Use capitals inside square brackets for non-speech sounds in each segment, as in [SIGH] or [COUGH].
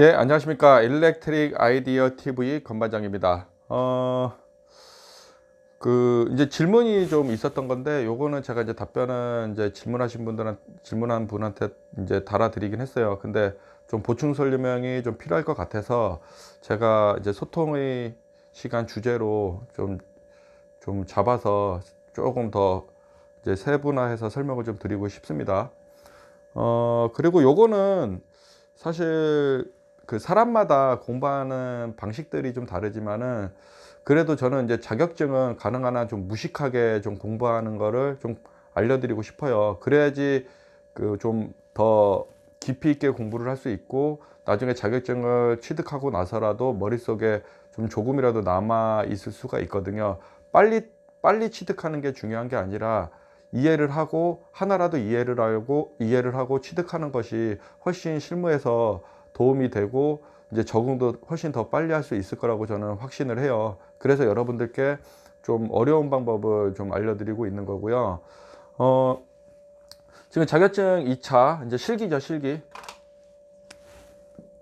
예, 안녕하십니까. 일렉트릭 아이디어 TV 건반장입니다. 어, 그, 이제 질문이 좀 있었던 건데, 요거는 제가 이제 답변은 이제 질문하신 분들한, 질문한 분한테 이제 달아드리긴 했어요. 근데 좀 보충 설명이 좀 필요할 것 같아서 제가 이제 소통의 시간 주제로 좀, 좀 잡아서 조금 더 이제 세분화해서 설명을 좀 드리고 싶습니다. 어, 그리고 요거는 사실 그 사람마다 공부하는 방식들이 좀 다르지만은 그래도 저는 이제 자격증은 가능한 한 좀 무식하게 좀 공부하는 거를 좀 알려드리고 싶어요. 그래야지 그 좀 더 깊이 있게 공부를 할 수 있고 나중에 자격증을 취득하고 나서라도 머릿속에 좀 조금이라도 남아 있을 수가 있거든요. 빨리 빨리 취득하는 게 중요한 게 아니라 이해를 하고 하나라도 이해를 알고 이해를 하고 취득하는 것이 훨씬 실무에서 도움이 되고 이제 적응도 훨씬 더 빨리 할 수 있을 거라고 저는 확신을 해요. 그래서 여러분들께 좀 어려운 방법을 좀 알려드리고 있는 거고요. 어, 지금 자격증 2차 이제 실기죠, 실기.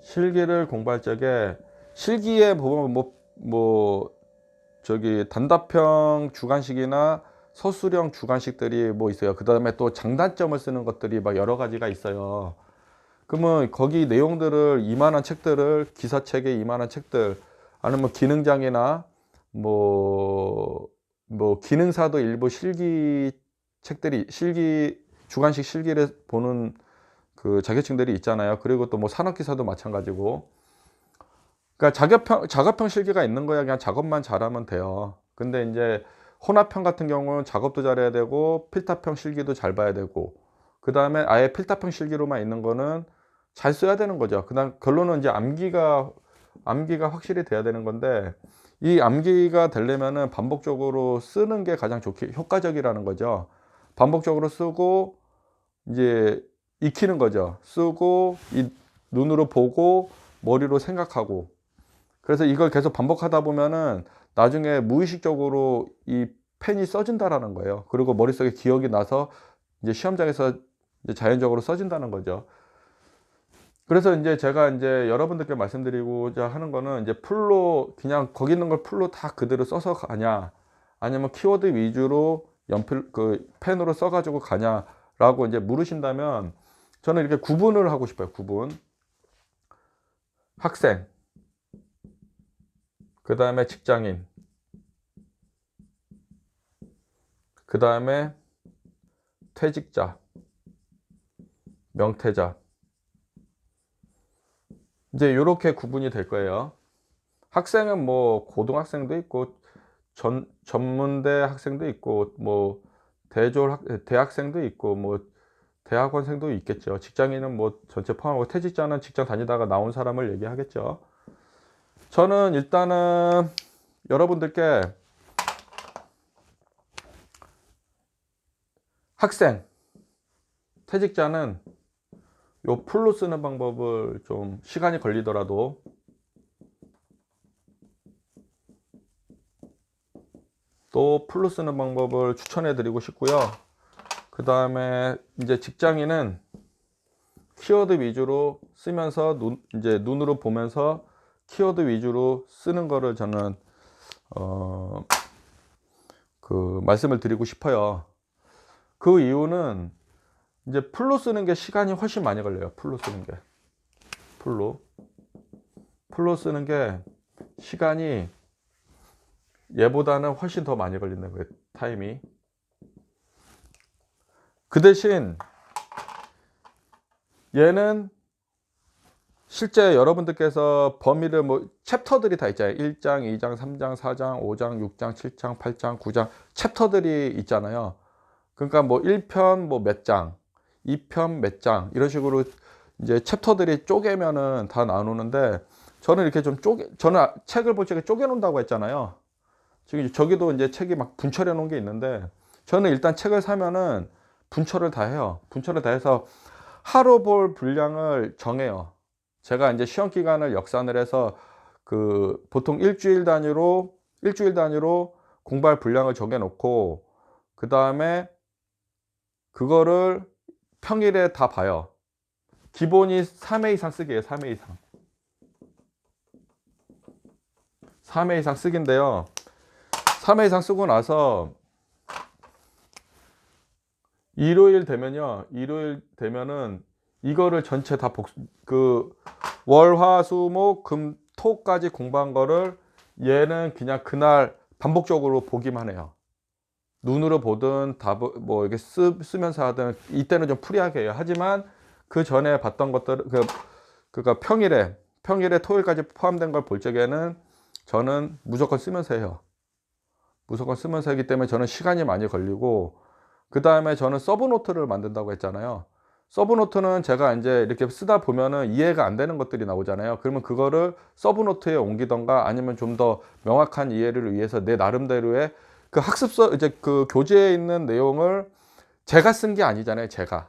실기를 공부할 적에 실기에 보면 뭐, 뭐 저기 단답형 주관식이나 서술형 주관식들이 뭐 있어요. 그 다음에 또 장단점을 쓰는 것들이 막 여러 가지가 있어요. 그러면 거기 내용들을 이만한 책들을 기사책에 이만한 책들 아니면 뭐 기능장이나 뭐, 뭐 기능사도 일부 실기 책들이 실기 주관식 실기를 보는 그 자격증들이 있잖아요. 그리고 또 뭐 산업기사도 마찬가지고. 그러니까 작업형 작업형 실기가 있는 거야. 그냥 작업만 잘하면 돼요. 근데 이제 혼합형 같은 경우는 작업도 잘해야 되고 필탑형 실기도 잘 봐야 되고 그 다음에 아예 필탑형 실기로만 있는 거는 잘 써야 되는 거죠. 그다음 결론은 이제 암기가 암기가 확실히 돼야 되는 건데 이 암기가 되려면은 반복적으로 쓰는 게 가장 좋게 효과적이라는 거죠. 반복적으로 쓰고 이제 익히는 거죠. 쓰고 이 눈으로 보고 머리로 생각하고 그래서 이걸 계속 반복하다 보면은 나중에 무의식적으로 이 펜이 써진다라는 거예요. 그리고 머릿속에 기억이 나서 이제 시험장에서 이제 자연적으로 써진다는 거죠. 그래서 이제 제가 이제 여러분들께 말씀드리고자 하는 거는 이제 풀로 그냥 거기 있는 걸 풀로 다 그대로 써서 가냐 아니면 키워드 위주로 연필 그 펜으로 써가지고 가냐라고 이제 물으신다면 저는 이렇게 구분을 하고 싶어요. 구분. 학생. 그 다음에 직장인. 그 다음에 퇴직자. 명퇴자. 이제 이렇게 구분이 될 거예요. 학생은 뭐 고등학생도 있고 전 전문대 학생도 있고 뭐 대졸 학, 대학생도 있고 뭐 대학원생도 있겠죠. 직장인은 뭐 전체 포함하고 퇴직자는 직장 다니다가 나온 사람을 얘기하겠죠. 저는 일단은 여러분들께 학생, 퇴직자는 요 풀로 쓰는 방법을 좀 시간이 걸리더라도 또 풀로 쓰는 방법을 추천해 드리고 싶고요. 그 다음에 이제 직장인은 키워드 위주로 쓰면서 눈, 이제 눈으로 보면서 키워드 위주로 쓰는 거를 저는 어, 그 말씀을 드리고 싶어요. 그 이유는 이제 풀로 쓰는 게 시간이 훨씬 많이 걸려요. 풀로 쓰는 게. 풀로. 풀로 쓰는 게 시간이 얘보다는 훨씬 더 많이 걸리는 거예요. 타임이. 그 대신 얘는 실제 여러분들께서 범위를 뭐 챕터들이 다 있잖아요. 1장, 2장, 3장, 4장, 5장, 6장, 7장, 8장, 9장 챕터들이 있잖아요. 그러니까 뭐 1편 뭐 몇 장, 2편 몇 장 이런 식으로 이제 챕터들이 쪼개면은 다 나누는데 저는 이렇게 좀 쪼개 저는 책을 볼 적에 쪼개 놓는다고 했잖아요. 지금 저기도 이제 책이 막 분철해 놓은 게 있는데 저는 일단 책을 사면은 분철을 다 해요. 분철을 다 해서 하루 볼 분량을 정해요. 제가 이제 시험 기간을 역산을 해서 그 보통 일주일 단위로 일주일 단위로 공부할 분량을 정해 놓고 그 다음에 그거를 평일에 다 봐요. 기본이 3회 이상 쓰기예요. 3회 이상. 3회 이상 쓰기인데요. 3회 이상 쓰고 나서 일요일 되면요. 일요일 되면은 이거를 전체 다 복, 그, 월, 화, 수, 목, 금, 토까지 공부한 거를 얘는 그냥 그날 반복적으로 보기만 해요. 눈으로 보든 다뭐 이렇게 쓰, 쓰면서 하든 이때는 좀 프리하게 해요. 하지만 그 전에 봤던 것들 그 그니까 평일에 평일에 토요일까지 포함된 걸 볼 적에는 저는 무조건 쓰면서 해요. 무조건 쓰면서 하기 때문에 저는 시간이 많이 걸리고 그 다음에 저는 서브노트를 만든다고 했잖아요. 서브노트는 제가 이제 이렇게 쓰다 보면은 이해가 안 되는 것들이 나오잖아요. 그러면 그거를 서브노트에 옮기던가 아니면 좀 더 명확한 이해를 위해서 내 나름대로의 그 학습서 이제 그 교재에 있는 내용을 제가 쓴 게 아니잖아요. 제가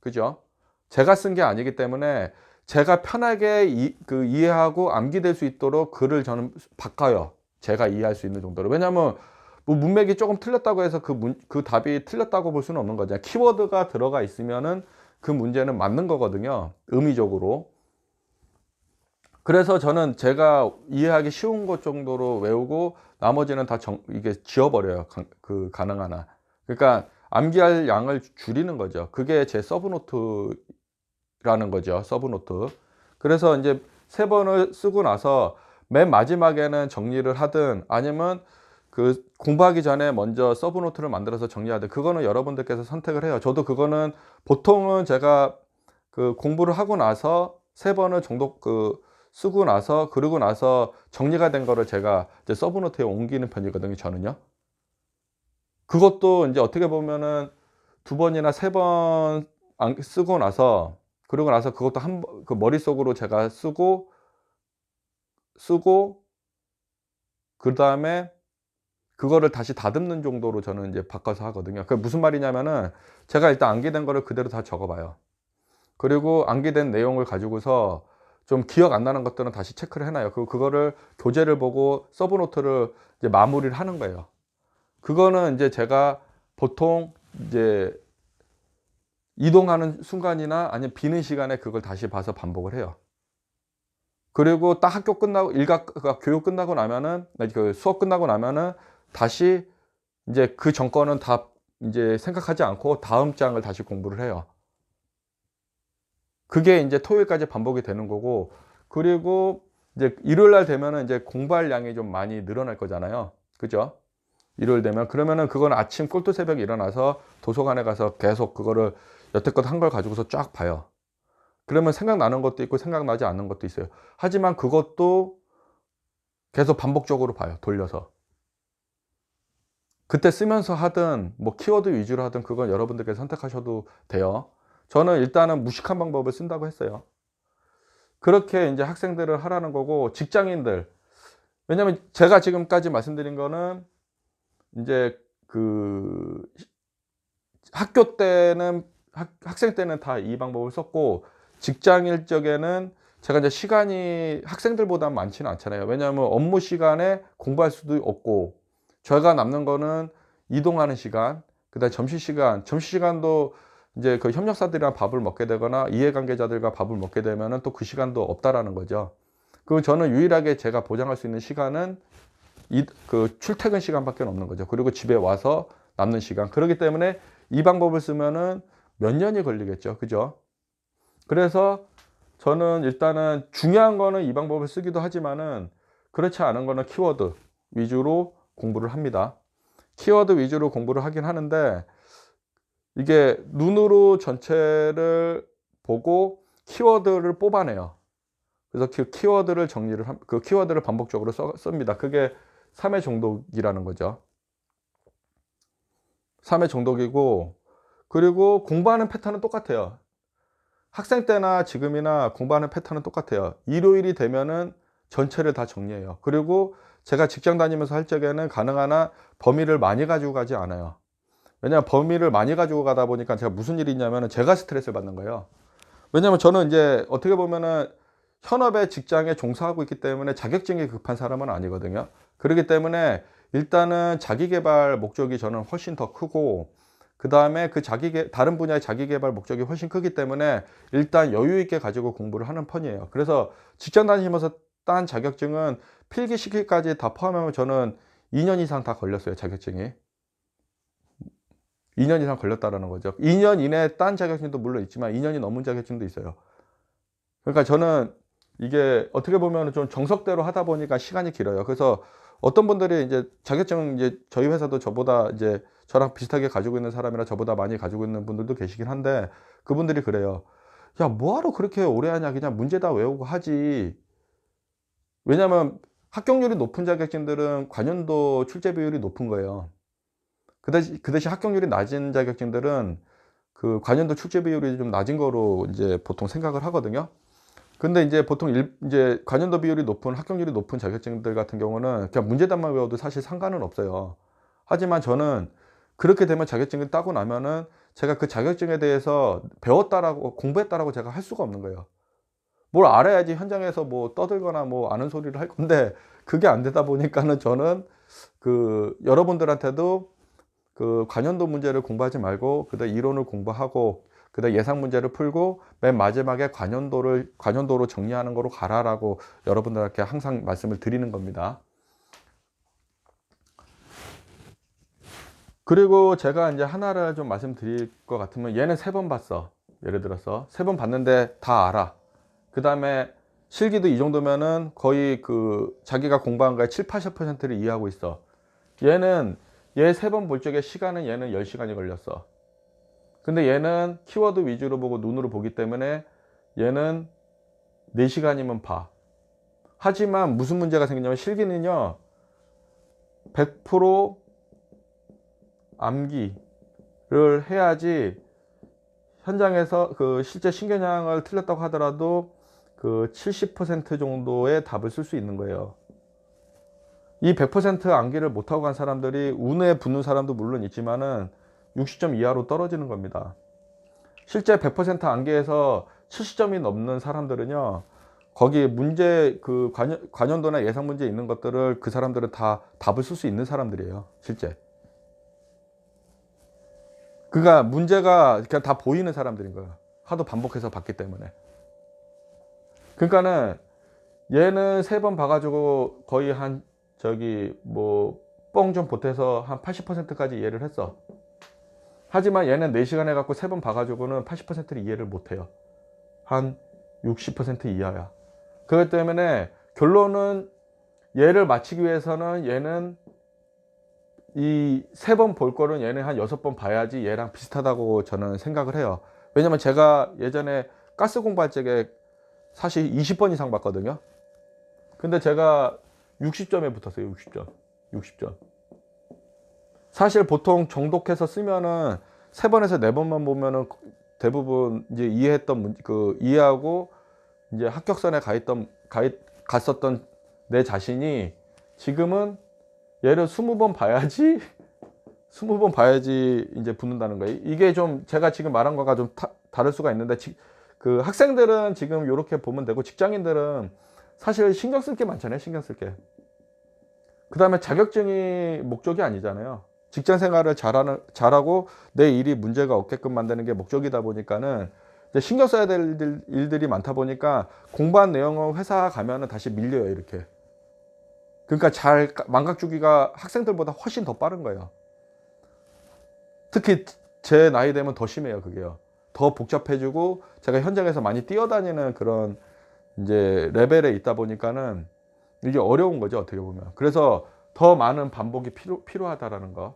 그죠? 제가 쓴 게 아니기 때문에 제가 편하게 이, 그 이해하고 암기될 수 있도록 글을 저는 바꿔요. 제가 이해할 수 있는 정도로. 왜냐하면 뭐 문맥이 조금 틀렸다고 해서 그, 문, 그 답이 틀렸다고 볼 수는 없는 거죠. 키워드가 들어가 있으면은 그 문제는 맞는 거거든요. 의미적으로. 그래서 저는 제가 이해하기 쉬운 것 정도로 외우고 나머지는 다 정, 이게 지워버려요. 가, 그 가능하나. 그러니까 암기할 양을 줄이는 거죠. 그게 제 서브노트라는 거죠. 서브노트. 그래서 이제 세 번을 쓰고 나서 맨 마지막에는 정리를 하든 아니면 그 공부하기 전에 먼저 서브노트를 만들어서 정리하든 그거는 여러분들께서 선택을 해요. 저도 그거는 보통은 제가 그 공부를 하고 나서 세 번을 정도 그 쓰고 나서 그러고 나서 정리가 된 거를 제가 이제 서브노트에 옮기는 편이거든요. 저는요. 그것도 이제 어떻게 보면은 두 번이나 세 번 쓰고 나서 그러고 나서 그것도 한 그 머릿속으로 제가 쓰고 쓰고 그 다음에 그거를 다시 다듬는 정도로 저는 이제 바꿔서 하거든요. 그 무슨 말이냐면은 제가 일단 암기된 거를 그대로 다 적어봐요. 그리고 암기된 내용을 가지고서 좀 기억 안 나는 것들은 다시 체크를 해놔요. 그 그거를 교재를 보고 서브 노트를 이제 마무리를 하는 거예요. 그거는 이제 제가 보통 이제 이동하는 순간이나 아니면 비는 시간에 그걸 다시 봐서 반복을 해요. 그리고 딱 학교 끝나고 일각 그러니까 교육 끝나고 나면은 그 수업 끝나고 나면은 다시 이제 그 정권은 다 이제 생각하지 않고 다음 장을 다시 공부를 해요. 그게 이제 토요일까지 반복이 되는 거고 그리고 이제 일요일 날 되면은 이제 양이 좀 많이 늘어날 거잖아요. 그죠? 일요일 되면 그러면은 그건 아침 꼴도 새벽에 일어나서 도서관에 가서 계속 그거를 여태껏 한 걸 가지고서 쫙 봐요. 그러면 생각나는 것도 있고 생각나지 않는 것도 있어요. 하지만 그것도 계속 반복적으로 봐요. 돌려서. 그때 쓰면서 하든 뭐 키워드 위주로 하든 그건 여러분들께서 선택하셔도 돼요. 저는 일단은 무식한 방법을 쓴다고 했어요. 그렇게 이제 학생들을 하라는 거고 직장인들 왜냐면 제가 지금까지 말씀드린 거는 이제 그 학교 때는 학, 학생 때는 다 이 방법을 썼고 직장일 적에는 제가 이제 시간이 학생들보다 많지는 않잖아요. 왜냐하면 업무 시간에 공부할 수도 없고 저희가 남는 거는 이동하는 시간, 그다음 점심 시간, 점심 시간도 이제 그 협력사들이랑 밥을 먹게 되거나 이해관계자들과 밥을 먹게 되면은 또 그 시간도 없다라는 거죠. 그 저는 유일하게 제가 보장할 수 있는 시간은 이, 그 출퇴근 시간밖에 없는 거죠. 그리고 집에 와서 남는 시간. 그렇기 때문에 이 방법을 쓰면은 몇 년이 걸리겠죠. 그죠? 그래서 저는 일단은 중요한 거는 이 방법을 쓰기도 하지만은 그렇지 않은 거는 키워드 위주로 공부를 합니다. 키워드 위주로 공부를 하긴 하는데 이게 눈으로 전체를 보고 키워드를 뽑아내요. 그래서 그 키워드를 정리를 그 키워드를 반복적으로 써, 씁니다. 그게 3회 정독이라는 거죠. 3회 정독이고 그리고 공부하는 패턴은 똑같아요. 학생 때나 지금이나 공부하는 패턴은 똑같아요. 일요일이 되면은 전체를 다 정리해요. 그리고 제가 직장 다니면서 할 적에는 가능한 한 범위를 많이 가지고 가지 않아요. 왜냐하면 범위를 많이 가지고 가다 보니까 제가 무슨 일이 있냐면 제가 스트레스를 받는 거예요. 왜냐하면 저는 이제 어떻게 보면은 현업의 직장에 종사하고 있기 때문에 자격증이 급한 사람은 아니거든요. 그렇기 때문에 일단은 자기 개발 목적이 저는 훨씬 더 크고 그 다음에 그 자기 개, 다른 분야의 자기 개발 목적이 훨씬 크기 때문에 일단 여유 있게 가지고 공부를 하는 편이에요. 그래서 직장 다니면서 딴 자격증은 필기 시기까지 다 포함하면 저는 2년 이상 다 걸렸어요 자격증이 2년 이상 걸렸다라는 거죠 2년 이내에 딴 자격증도 물론 있지만 2년이 넘은 자격증도 있어요 그러니까 저는 이게 어떻게 보면 좀 정석대로 하다 보니까 시간이 길어요 그래서 어떤 분들이 이제 자격증 이제 저희 회사도 저보다 이제 저랑 비슷하게 가지고 있는 사람이나 저보다 많이 가지고 있는 분들도 계시긴 한데 그분들이 그래요. 야, 뭐하러 그렇게 오래 하냐. 그냥 문제 다 외우고 하지. 왜냐면 합격률이 높은 자격증들은 관연도 출제 비율이 높은 거예요. 그 대신, 그 대신 합격률이 낮은 자격증들은 그 관연도 출제 비율이 좀 낮은 거로 이제 보통 생각을 하거든요. 근데 이제 보통 일, 이제 관연도 비율이 높은 합격률이 높은 자격증들 같은 경우는 그냥 문제단만 외워도 사실 상관은 없어요. 하지만 저는 그렇게 되면 자격증을 따고 나면은 제가 그 자격증에 대해서 배웠다라고 공부했다라고 제가 할 수가 없는 거예요. 뭘 알아야지 현장에서 뭐 떠들거나 뭐 아는 소리를 할 건데 그게 안 되다 보니까는 저는 그 여러분들한테도 그 관연도 문제를 공부하지 말고 그다음 이론을 공부하고 그다음 예상 문제를 풀고 맨 마지막에 관연도를 관연도로 정리하는 거로 가라라고 여러분들께 항상 말씀을 드리는 겁니다. 그리고 제가 이제 하나를 좀 말씀드릴 것 같으면 얘는 세 번 봤어. 예를 들어서 세 번 봤는데 다 알아. 그 다음에 실기도 이 정도면은 거의 그 자기가 공부한 거의 7, 80%를 이해하고 있어. 얘는 얘 세 번 볼 적에 시간은 얘는 10시간이 걸렸어. 근데 얘는 키워드 위주로 보고 눈으로 보기 때문에 얘는 4시간이면 봐. 하지만 무슨 문제가 생기냐면 실기는요. 100% 암기를 해야지 현장에서 그 실제 신경량을 틀렸다고 하더라도 그 70% 정도의 답을 쓸 수 있는 거예요. 이 100% 암기를 못하고 간 사람들이 운에 붙는 사람도 물론 있지만은 60점 이하로 떨어지는 겁니다. 실제 100% 암기에서 70점이 넘는 사람들은요, 거기 문제, 그 관연, 관연도나 예상 문제 있는 것들을 그 사람들은 다 답을 쓸 수 있는 사람들이에요, 실제. 그가 문제가 그냥 다 보이는 사람들인 거예요. 하도 반복해서 봤기 때문에. 그러니까는 얘는 세 번 봐가지고 거의 한 저기 뭐 뻥 좀 보태서 한 80%까지 이해를 했어. 하지만 얘는 4시간 해갖고 세번 봐가지고는 80%를 이해를 못해요. 한 60% 이하야. 그렇기 때문에 결론은 얘를 맞추기 위해서는 얘는 이 세 번 볼 거는 얘는 한 여섯 번 봐야지 얘랑 비슷하다고 저는 생각을 해요. 왜냐면 제가 예전에 가스 공부할 적에 사실 20번 이상 봤거든요. 근데 제가 60점에 붙었어요. 60점. 60점. 사실 보통 정독해서 쓰면은 세 번에서 네 번만 보면은 대부분 이제 이해했던 문, 그 이해하고 이제 합격선에 가 있던 가 있, 갔었던 내 자신이 지금은 얘를 20번 봐야지 [LAUGHS] 20번 봐야지 이제 붙는다는 거예요. 이게 좀 제가 지금 말한 거가 좀 타, 다를 수가 있는데 지, 그 학생들은 지금 이렇게 보면 되고 직장인들은 사실 신경 쓸 게 많잖아요. 신경 쓸 게. 그 다음에 자격증이 목적이 아니잖아요. 직장 생활을 잘하는, 잘하고 내 일이 문제가 없게끔 만드는 게 목적이다 보니까는 신경 써야 될 일들, 일들이 많다 보니까 공부한 내용을 회사 가면은 다시 밀려요, 이렇게. 그러니까 잘 망각 주기가 학생들보다 훨씬 더 빠른 거예요. 특히 제 나이 되면 더 심해요, 그게요. 더 복잡해지고 제가 현장에서 많이 뛰어다니는 그런 이제 레벨에 있다 보니까는 이게 어려운 거죠, 어떻게 보면. 그래서 더 많은 반복이 필요, 필요하다라는 거.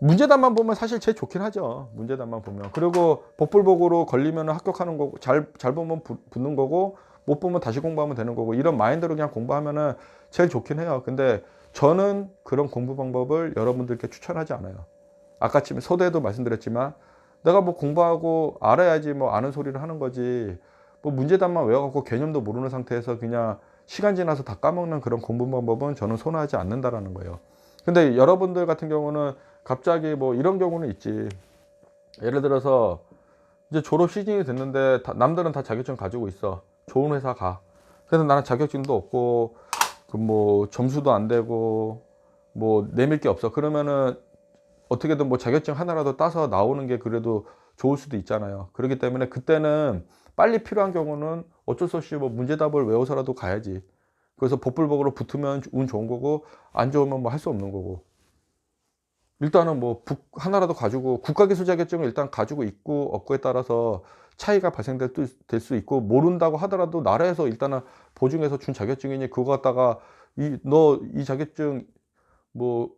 문제단만 보면 사실 제일 좋긴 하죠. 문제단만 보면. 그리고 복불복으로 걸리면 합격하는 거고, 잘, 잘 보면 부, 붙는 거고, 못 보면 다시 공부하면 되는 거고, 이런 마인드로 그냥 공부하면은 제일 좋긴 해요. 근데 저는 그런 공부 방법을 여러분들께 추천하지 않아요. 아까 지금 소대도 말씀드렸지만, 내가 뭐 공부하고 알아야지 뭐 아는 소리를 하는 거지, 뭐 문제단만 외워갖고 개념도 모르는 상태에서 그냥 시간 지나서 다 까먹는 그런 공부 방법은 저는 선호하지 않는다라는 거예요. 근데 여러분들 같은 경우는 갑자기 뭐 이런 경우는 있지. 예를 들어서 이제 졸업 시즌이 됐는데 다- 남들은 다 자격증 가지고 있어. 좋은 회사 가. 그래서 나는 자격증도 없고 그 뭐 점수도 안 되고 뭐 내밀 게 없어. 그러면은 어떻게든 뭐 자격증 하나라도 따서 나오는 게 그래도 좋을 수도 있잖아요. 그렇기 때문에 그때는 빨리 필요한 경우는 어쩔 수 없이 뭐 문제답을 외워서라도 가야지. 그래서 복불복으로 붙으면 운 좋은 거고 안 좋으면 뭐 할 수 없는 거고. 일단은 뭐 북 하나라도 가지고 국가기술 자격증을 일단 가지고 있고 없고에 따라서 차이가 발생될 될수 있고 모른다고 하더라도 나라에서 일단은 보증해서 준 자격증이니 그거 갖다가 이 너 이 자격증 뭐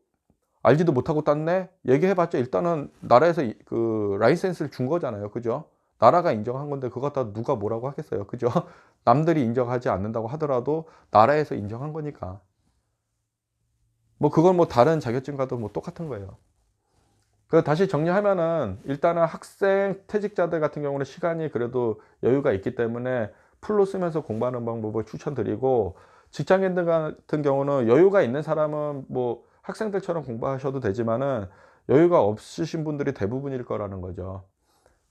알지도 못하고 땄네 얘기해봤자 일단은 나라에서 이- 그 라이센스를 준 거잖아요 그죠 나라가 인정한 건데 그거 갖다 누가 뭐라고 하겠어요 그죠 [LAUGHS] 남들이 인정하지 않는다고 하더라도 나라에서 인정한 거니까 뭐 그건 뭐 다른 자격증과도 뭐 똑같은 거예요. 그 다시 정리하면은 일단은 학생 퇴직자들 같은 경우는 시간이 그래도 여유가 있기 때문에 풀로 쓰면서 공부하는 방법을 추천드리고 직장인들 같은 경우는 여유가 있는 사람은 뭐 학생들처럼 공부하셔도 되지만은 여유가 없으신 분들이 대부분일 거라는 거죠.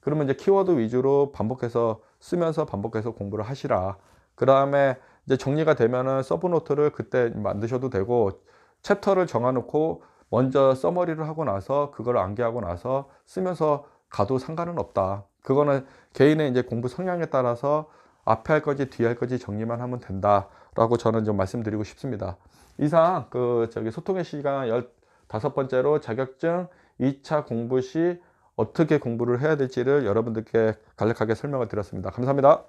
그러면 이제 키워드 위주로 반복해서 쓰면서 반복해서 공부를 하시라. 그 다음에 이제 정리가 되면은 서브노트를 그때 만드셔도 되고 챕터를 정해놓고 먼저 서머리를 하고 나서 그걸 암기하고 나서 쓰면서 가도 상관은 없다. 그거는 개인의 이제 공부 성향에 따라서 앞에 할 건지 뒤에 할 건지 정리만 하면 된다라고 저는 좀 말씀드리고 싶습니다. 이상 그 저기 소통의 시간 열 다섯 번째로 자격증 2차 공부 시 어떻게 공부를 해야 될지를 여러분들께 간략하게 설명을 드렸습니다. 감사합니다.